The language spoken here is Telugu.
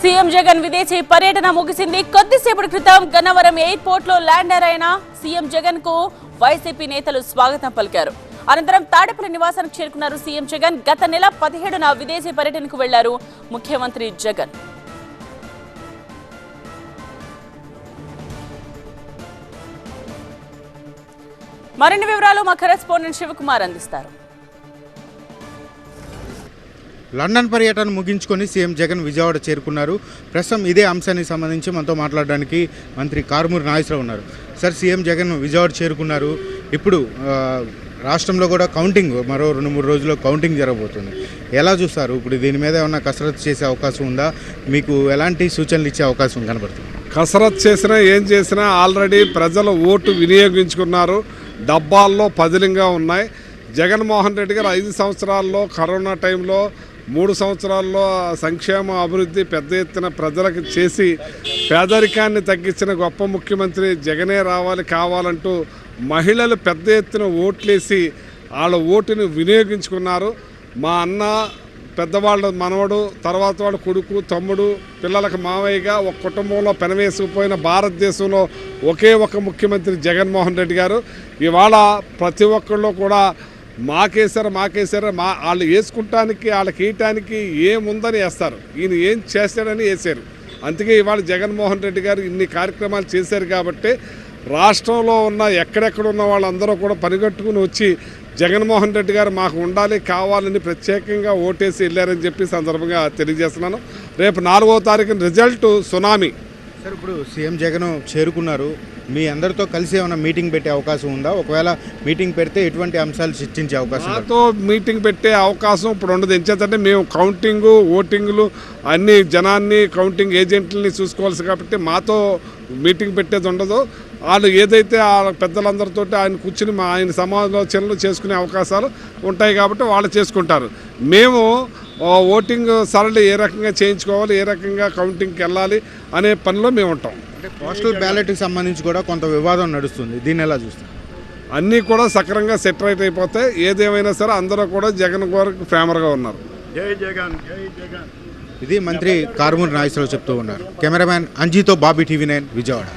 సీఎం జగన్ విదేశీ పర్యటన ముగిసింది. కొద్దిసేపటి క్రితం గన్నవరం ఎయిర్పోర్ట్లో ల్యాండర్ అయిన సీఎం జగన్కు వైసీపీ నేతలు స్వాగతం పలికారు. అనంతరం తాడేపల్లి నివాసానికి చేరుకున్నారు సీఎం జగన్. గత నెల పదిహేడున విదేశీ పర్యటనకు వెళ్ళారు ముఖ్యమంత్రి జగన్. మరిన్ని వివరాలు మా కరెస్పాండెంట్ శివకుమార్ అందిస్తారు. లండన్ పర్యటన ముగించుకొని సీఎం జగన్ విజయవాడ చేరుకున్నారు. ప్రస్తుతం ఇదే అంశానికి సంబంధించి మనతో మాట్లాడడానికి మంత్రి కారుమూరి నాగేశ్వరరావు ఉన్నారు. సార్ సీఎం జగన్ విజయవాడ చేరుకున్నారు. ఇప్పుడు రాష్ట్రంలో కూడా కౌంటింగ్ మరో రెండు మూడు రోజుల్లో కౌంటింగ్ జరగబోతుంది. ఎలా చూస్తారు? ఇప్పుడు దీని మీద ఏమన్నా కసరత్తు చేసే అవకాశం ఉందా? మీకు ఎలాంటి సూచనలు ఇచ్చే అవకాశం కనబడుతుంది? కసరత్ చేసినా ఏం చేసినా ఆల్రెడీ ప్రజలు ఓటు వినియోగించుకున్నారు. డబ్బాల్లో పదిలంగా ఉన్నాయి. జగన్మోహన్ రెడ్డి గారు ఐదు సంవత్సరాల్లో కరోనా టైంలో మూడు సంవత్సరాల్లో సంక్షేమ అభివృద్ధి పెద్ద ఎత్తున ప్రజలకు చేసి పేదరికాన్ని తగ్గించిన గొప్ప ముఖ్యమంత్రి జగనే రావాలి కావాలంటూ మహిళలు పెద్ద ఎత్తున ఓట్లేసి వాళ్ళ ఓటును వినియోగించుకున్నారు. మా అన్న పెద్దవాళ్ళ మనవడు తర్వాత వాడు కొడుకు తమ్ముడు పిల్లలకు మావయ్యగా ఒక కుటుంబంలో పెనవేసుకుపోయిన భారతదేశంలో ఒకే ఒక ముఖ్యమంత్రి జగన్మోహన్ రెడ్డి గారు. ఇవాళ ప్రతి ఒక్కళ్ళు కూడా మాకేసారు మాకేసారు మా వాళ్ళు వేసుకుంటానికి వాళ్ళకి వేయటానికి ఏముందని వేస్తారు. ఈయన ఏం చేస్తాడని వేసారు. అందుకే ఇవాళ జగన్మోహన్ రెడ్డి గారు ఇన్ని కార్యక్రమాలు చేశారు కాబట్టి రాష్ట్రంలో ఉన్న ఎక్కడెక్కడ ఉన్న వాళ్ళందరూ కూడా పనిగట్టుకుని వచ్చి జగన్మోహన్ రెడ్డి గారు మాకు ఉండాలి కావాలని ప్రత్యేకంగా ఓటేసి వెళ్ళారని చెప్పి సందర్భంగా తెలియజేస్తున్నాను. రేపు నాలుగో తారీఖున రిజల్ట్ సునామీ. సార్ ఇప్పుడు సీఎం జగన్ చేరుకున్నారు. మీ అందరితో కలిసి ఏమైనా మీటింగ్ పెట్టే అవకాశం ఉందా? ఒకవేళ మీటింగ్ పెడితే ఎటువంటి అంశాలు చర్చించే అవకాశం మాతో మీటింగ్ పెట్టే అవకాశం ఇప్పుడు ఉండదు. ఎంచేతంటే మేము కౌంటింగు ఓటింగ్లు అన్ని జనాన్ని కౌంటింగ్ ఏజెంట్లని చూసుకోవాల్సి కాబట్టి మాతో మీటింగ్ పెట్టేది ఉండదు. వాళ్ళు ఏదైతే ఆ పెద్దలందరితో ఆయన కూర్చుని మా ఆయన సమాలోచనలు చేసుకునే అవకాశాలు ఉంటాయి కాబట్టి వాళ్ళు చేసుకుంటారు. మేము ఓటింగ్ సరళి ఏ రకంగా చేయించుకోవాలి ఏ రకంగా కౌంటింగ్కి వెళ్ళాలి అనే పనిలో మేము ఉంటాం. అంటే పోస్టల్ బ్యాలెట్కి సంబంధించి కూడా కొంత వివాదం నడుస్తుంది. దీన్ని ఎలా చూస్తారు? అన్నీ కూడా సక్రంగా సెటరైట్ అయిపోతాయి. ఏదేమైనా సరే అందరూ కూడా జగన్ గారికి ఫేమర్గా ఉన్నారు. ఇది మంత్రి కారుమూరి నాగేశ్వరరావు చెప్తూ ఉన్నారు. కెమెరామ్యాన్ అంజీతో బాబీ టీవీ నైన్ విజయవాడ.